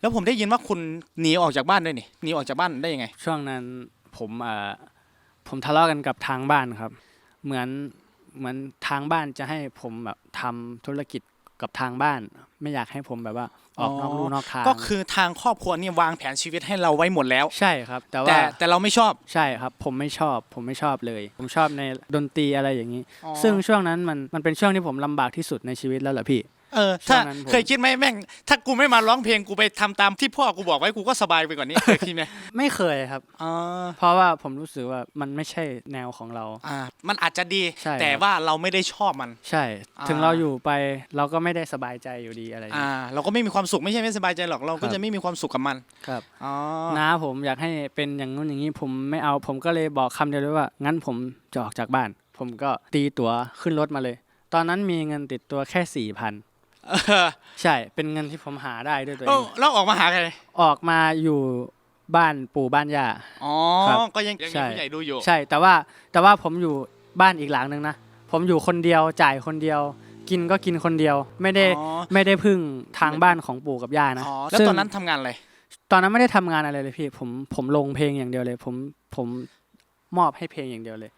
แล้วผมได้ยินว่าคุณหนีออกจากบ้านด้วยนี่หนีออกจากบ้านได้ยังไง ช่วงนั้นผมเอ่อผมทะเลาะกันกับทางบ้านครับ เหมือนเหมือนทางบ้านจะให้ผมแบบทำธุรกิจกับทางบ้าน ไม่อยากให้ผมแบบว่าออกนอกลู่นอกทางก็คือทางครอบครัวเนี่ยวางแผนชีวิตให้เราไว้หมดแล้ว ใช่ครับ แต่แต่ว่าแต่เราไม่ชอบ ใช่ครับ ผมไม่ชอบ ผมไม่ชอบเลย ผมชอบในดนตรีอะไรอย่างนี้อ๋อซึ่งช่วงนั้นมันมันเป็นช่วงที่ผมลำบากที่สุดในชีวิตแล้วเหรอพี่ เออถ้าช่วงนั้นผม เคยคิดไหมแม่ง ถ้ากูไม่มาร้องเพลงกูไปทำตามที่พ่อกูบอกไว้กูก็สบายไปกว่านี้เคยคิดไหมไม่เคยครับ อ๋อเพราะว่าผมรู้สึกว่ามันไม่ใช่แนวของเรา อ่า มันอาจจะดี ใช่ แต่ครับว่าเราไม่ได้ชอบมัน ใช่อ่าถึงเราอยู่ไปเราก็ไม่ได้สบายใจอยู่ดีอะไรอย่างอ่านี้เราก็ไม่มีความสุขไม่ใช่ไม่สบายใจหรอกเราก็ครับ จะไม่มีความสุขกับมันครับอ๋อน้าผมอยากให้เป็นอย่างนู้นอย่างนี้ผมไม่เอาผมก็เลยบอกคำเดียวเลยว่า งั้นผมจะออกจากบ้าน ผมก็ตีตั๋วขึ้นรถมาเลย ตอนนั้นมีเงินติดตัวแค่สี่พันเออ ใช่ เป็นเงินที่ผมหาได้ด้วยตัวเอแล้วงแล้วออกมาหาใครออกมาอยู่บ้านปู่บ้านย่า อ๋อ ครับก็ยังยังใช่มีผู้ใหญ่ดูอยู่ ใช่ แต่ว่าแต่ว่าผมอยู่บ้านอีกหลังนึงนะ ผมอยู่คนเดียวจ่ายคนเดียว กินก็กินคนเดียว ไม่ได้อ๋อ ไม่ได้พึ่งทางบ้านของปู่กับย่านะอ๋อ แล้วซึ่งตอนนั้นทำงานอะไร ตอนนั้นไม่ได้ทำงานอะไรเลยพี่ ผมผมลงเพลงอย่างเดียวเลย ผมผมมอบให้เพลงอย่างเดียวเลย